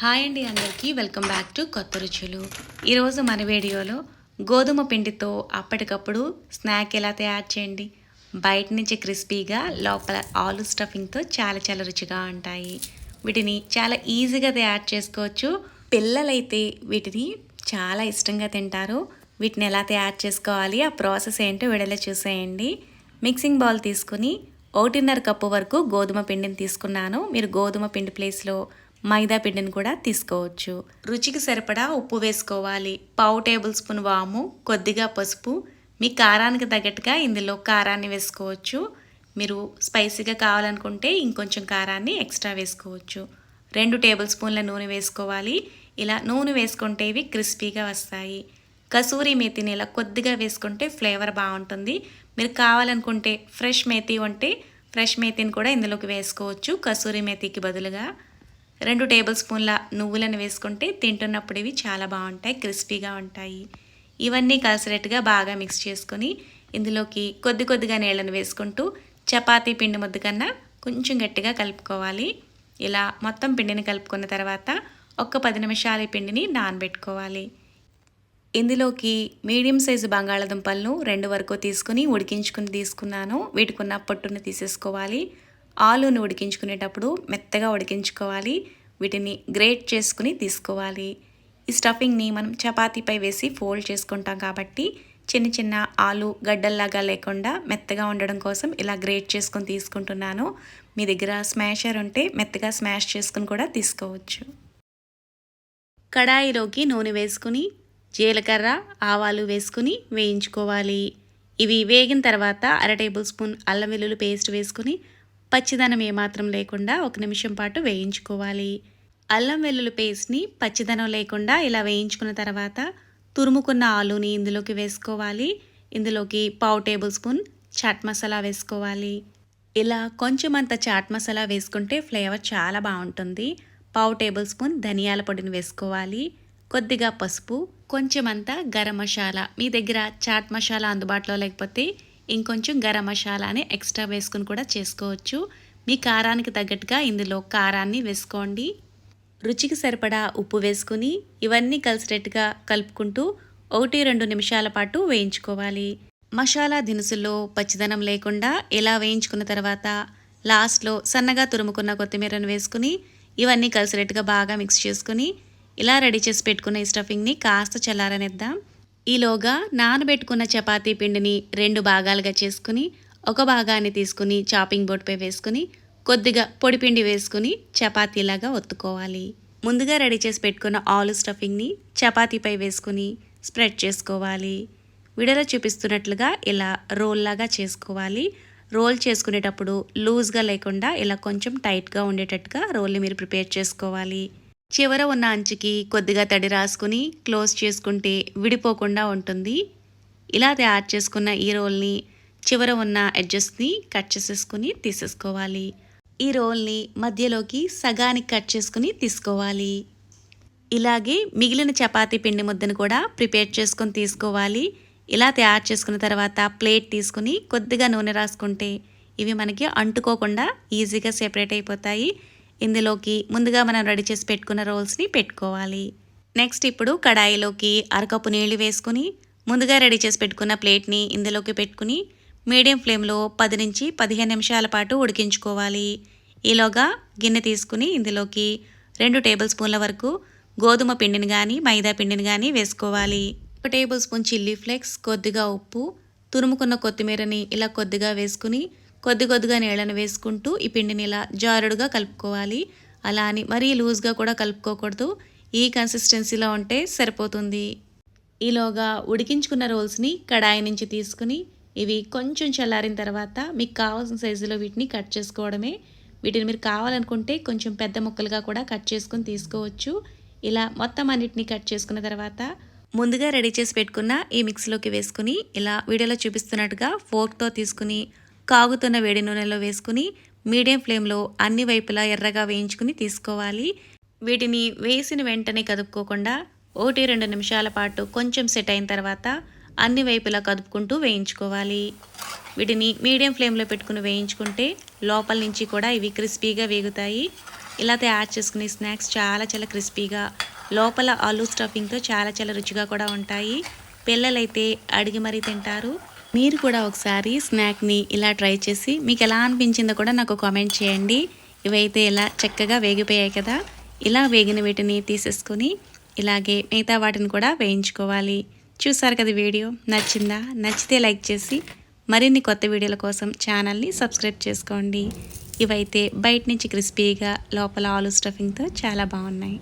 Hi అండి అందరికీ welcome back to కొత్త రుచులు. ఈరోజు మన వీడియోలో గోధుమ పిండితో అప్పటికప్పుడు స్నాక్ ఎలా తయారు చేయండి. బయట నుంచి క్రిస్పీగా లోపల ఆలు స్టఫింగ్తో చాలా చాలా రుచిగా ఉంటాయి. వీటిని చాలా ఈజీగా తయారు చేసుకోవచ్చు. పిల్లలైతే వీటిని చాలా ఇష్టంగా తింటారు. వీటిని ఎలా తయారు చేసుకోవాలి ఆ ప్రాసెస్ ఏంటో విడలే చూసేయండి. మిక్సింగ్ బౌల్ తీసుకుని ఒకటిన్నర కప్పు వరకు గోధుమ పిండిని తీసుకున్నాను. మీరు గోధుమ పిండి ప్లేస్లో మైదా పిండిని కూడా తీసుకోవచ్చు. రుచికి సరిపడా ఉప్పు వేసుకోవాలి. పావు టేబుల్ స్పూన్ వాము కొద్దిగా పసుపు మీ కారానికి తగ్గట్టుగా ఇందులో కారాన్ని వేసుకోవచ్చు. మీరు స్పైసీగా కావాలనుకుంటే ఇంకొంచెం కారాన్ని ఎక్స్ట్రా వేసుకోవచ్చు. రెండు టేబుల్ స్పూన్ల నూనె వేసుకోవాలి. ఇలా నూనె వేసుకుంటే ఇవి క్రిస్పీగా వస్తాయి. కసూరి మేతిని ఇలా కొద్దిగా వేసుకుంటే ఫ్లేవర్ బాగుంటుంది. మీరు కావాలనుకుంటే ఫ్రెష్ మేతి ఉంటే ఫ్రెష్ మేతిని కూడా ఇందులోకి వేసుకోవచ్చు. కసూరి మేతికి బదులుగా రెండు టేబుల్ స్పూన్ల నువ్వులను వేసుకుంటే తింటున్నప్పుడు ఇవి చాలా బాగుంటాయి క్రిస్పీగా ఉంటాయి. ఇవన్నీ కలిసినట్టుగా బాగా మిక్స్ చేసుకొని ఇందులోకి కొద్ది కొద్దిగా నీళ్ళను వేసుకుంటూ చపాతీ పిండి ముద్ద కన్నా కొంచెం గట్టిగా కలుపుకోవాలి. ఇలా మొత్తం పిండిని కలుపుకున్న తర్వాత ఒక్క పది నిమిషాల పిండిని నానబెట్టుకోవాలి. ఇందులోకి మీడియం సైజు బంగాళాదుంపలను రెండు వరకు తీసుకుని ఉడికించుకుని తీసుకున్నాను. వీటికున్న పొట్టును తీసేసుకోవాలి. ఆలూని ఉడికించుకునేటప్పుడు మెత్తగా ఉడికించుకోవాలి. వీటిని గ్రేట్ చేసుకుని తీసుకోవాలి. ఈ స్టఫింగ్ని మనం చపాతీపై వేసి ఫోల్డ్ చేసుకుంటాం కాబట్టి చిన్న చిన్న ఆలు గడ్డల్లాగా లేకుండా మెత్తగా ఉండడం కోసం ఇలా గ్రేట్ చేసుకుని తీసుకుంటున్నాను. మీ దగ్గర స్మాషర్ ఉంటే మెత్తగా స్మాష్ చేసుకుని కూడా తీసుకోవచ్చు. కడాయిలోకి నూనె వేసుకుని జీలకర్ర ఆవాలు వేసుకుని వేయించుకోవాలి. ఇవి వేగిన తర్వాత అర టేబుల్ స్పూన్ అల్లం వెల్లుల్లి పేస్ట్ వేసుకుని పచ్చిదనం ఏమాత్రం లేకుండా ఒక నిమిషం పాటు వేయించుకోవాలి. అల్లం వెల్లుల్లి పేస్ట్ని పచ్చిదనం లేకుండా ఇలా వేయించుకున్న తర్వాత తురుముకున్న ఆలుని ఇందులోకి వేసుకోవాలి. ఇందులోకి పావు టేబుల్ స్పూన్ చాట్ మసాలా వేసుకోవాలి. ఇలా కొంచెం అంత చాట్ మసాలా వేసుకుంటే ఫ్లేవర్ చాలా బాగుంటుంది. పావు టేబుల్ స్పూన్ ధనియాల పొడిని వేసుకోవాలి. కొద్దిగా పసుపు కొంచెమంతా గరం మసాలా. మీ దగ్గర చాట్ మసాలా అందుబాటులో లేకపోతే ఇంకొంచెం గరం మసాలాని ఎక్స్ట్రా వేసుకుని కూడా చేసుకోవచ్చు. మీ కారానికి తగ్గట్టుగా ఇందులో కారాన్ని వేసుకోండి. రుచికి సరిపడా ఉప్పు వేసుకుని ఇవన్నీ కలిసినట్టుగా కలుపుకుంటూ ఒకటి రెండు నిమిషాల పాటు వేయించుకోవాలి. మసాలా దినుసుల్లో పచ్చిదనం లేకుండా ఇలా వేయించుకున్న తర్వాత లాస్ట్లో సన్నగా తురుముకున్న కొత్తిమీరను వేసుకుని ఇవన్నీ కలిసినట్టుగా బాగా మిక్స్ చేసుకుని ఇలా రెడీ చేసి పెట్టుకున్న ఈ స్టఫింగ్ని కాస్త చల్లారనిద్దాం. ఈలోగా నానబెట్టుకున్న చపాతీ పిండిని రెండు భాగాలుగా చేసుకుని ఒక భాగాన్ని తీసుకుని చాపింగ్ బోర్డుపై వేసుకుని కొద్దిగా పొడి పిండి వేసుకుని చపాతీలాగా ఒత్తుకోవాలి. ముందుగా రెడీ చేసి పెట్టుకున్న ఆలు స్టఫింగ్ని చపాతీపై వేసుకుని స్ప్రెడ్ చేసుకోవాలి. వీడియోలో చూపిస్తున్నట్లుగా ఇలా రోల్లాగా చేసుకోవాలి. రోల్ చేసుకునేటప్పుడు లూజ్గా లేకుండా ఇలా కొంచెం టైట్గా ఉండేటట్టుగా రోల్ని మీరు ప్రిపేర్ చేసుకోవాలి. చివర ఉన్న అంచుకి కొద్దిగా తడి రాసుకుని క్లోజ్ చేసుకుంటే విడిపోకుండా ఉంటుంది. ఇలా తయారు చేసుకున్న ఈ రోల్ని చివర ఉన్న ఎడ్జస్ట్ని కట్ చేసేసుకుని తీసేసుకోవాలి. ఈ రోల్ని మధ్యలోకి సగానికి కట్ చేసుకుని తీసుకోవాలి. ఇలాగే మిగిలిన చపాతీ పిండి ముద్దను కూడా ప్రిపేర్ చేసుకొని తీసుకోవాలి. ఇలా తయారు చేసుకున్న తర్వాత ప్లేట్ తీసుకుని కొద్దిగా నూనె రాసుకుంటే ఇవి మనకి అంటుకోకుండా ఈజీగా సెపరేట్ అయిపోతాయి. ఇందులోకి ముందుగా మనం రెడీ చేసి పెట్టుకున్న రోల్స్ని పెట్టుకోవాలి. నెక్స్ట్ ఇప్పుడు కడాయిలోకి అరకప్పు నీళ్ళు వేసుకుని ముందుగా రెడీ చేసి పెట్టుకున్న ప్లేట్ని ఇందులోకి పెట్టుకుని మీడియం ఫ్లేమ్లో పది నుంచి పదిహేను నిమిషాల పాటు ఉడికించుకోవాలి. ఈలోగా గిన్నె తీసుకుని ఇందులోకి రెండు టేబుల్ స్పూన్ల వరకు గోధుమ పిండిని కానీ మైదా పిండిని కానీ వేసుకోవాలి. ఒక టేబుల్ స్పూన్ చిల్లీ ఫ్లేక్స్ కొద్దిగా ఉప్పు తురుముకున్న కొత్తిమీరని ఇలా కొద్దిగా వేసుకుని కొద్ది కొద్దిగా నీళ్ళను వేసుకుంటూ ఈ పిండిని ఇలా జారుడుగా కలుపుకోవాలి. అలా అని మరీ లూజ్గా కూడా కలుపుకోకూడదు. ఈ కన్సిస్టెన్సీలో ఉంటే సరిపోతుంది. ఈలోగా ఉడికించుకున్న రోల్స్ని కడాయి నుంచి తీసుకుని ఇవి కొంచెం చల్లారిన తర్వాత మీకు కావాల్సిన సైజులో వీటిని కట్ చేసుకోవడమే. వీటిని మీరు కావాలనుకుంటే కొంచెం పెద్ద ముక్కలుగా కూడా కట్ చేసుకుని తీసుకోవచ్చు. ఇలా మొత్తం అన్నిటిని కట్ చేసుకున్న తర్వాత ముందుగా రెడీ చేసి పెట్టుకున్న ఈ మిక్సీలోకి వేసుకుని ఇలా వీడియోలో చూపిస్తున్నట్టుగా ఫోర్క్తో తీసుకుని కాగుతున్న వేడి నూనెలో వేసుకుని మీడియం ఫ్లేమ్లో అన్ని వైపులా ఎర్రగా వేయించుకుని తీసుకోవాలి. వీటిని వేసిన వెంటనే కదుపుకోకుండా ఒకటి రెండు నిమిషాల పాటు కొంచెం సెట్ అయిన తర్వాత అన్ని వైపులా కదుపుకుంటూ వేయించుకోవాలి. వీటిని మీడియం ఫ్లేమ్లో పెట్టుకుని వేయించుకుంటే లోపల నుంచి కూడా ఇవి క్రిస్పీగా వేగుతాయి. ఇలా తయారు చేసుకునే స్నాక్స్ చాలా చాలా క్రిస్పీగా లోపల ఆలూ స్టఫింగ్తో చాలా చాలా రుచిగా కూడా ఉంటాయి. పిల్లలైతే అడిగి మరీ తింటారు. మీరు కూడా ఒకసారి స్నాక్ని ఇలా ట్రై చేసి మీకు ఎలా అనిపించిందో కూడా నాకు కామెంట్ చేయండి. ఇవైతే ఇలా చక్కగా వేగిపోయాయి కదా. ఇలా వేగిన వీటిని తీసేసుకొని ఇలాగే మిగతా వాటిని కూడా వేయించుకోవాలి. చూసారు కదా వీడియో? నచ్చిందా? నచ్చితే లైక్ చేసి మరిన్ని కొత్త వీడియోల కోసం ఛానల్ని సబ్స్క్రైబ్ చేసుకోండి. ఇవైతే బయట నుంచి క్రిస్పీగా లోపల ఆలు స్టఫింగ్తో చాలా బాగున్నాయి.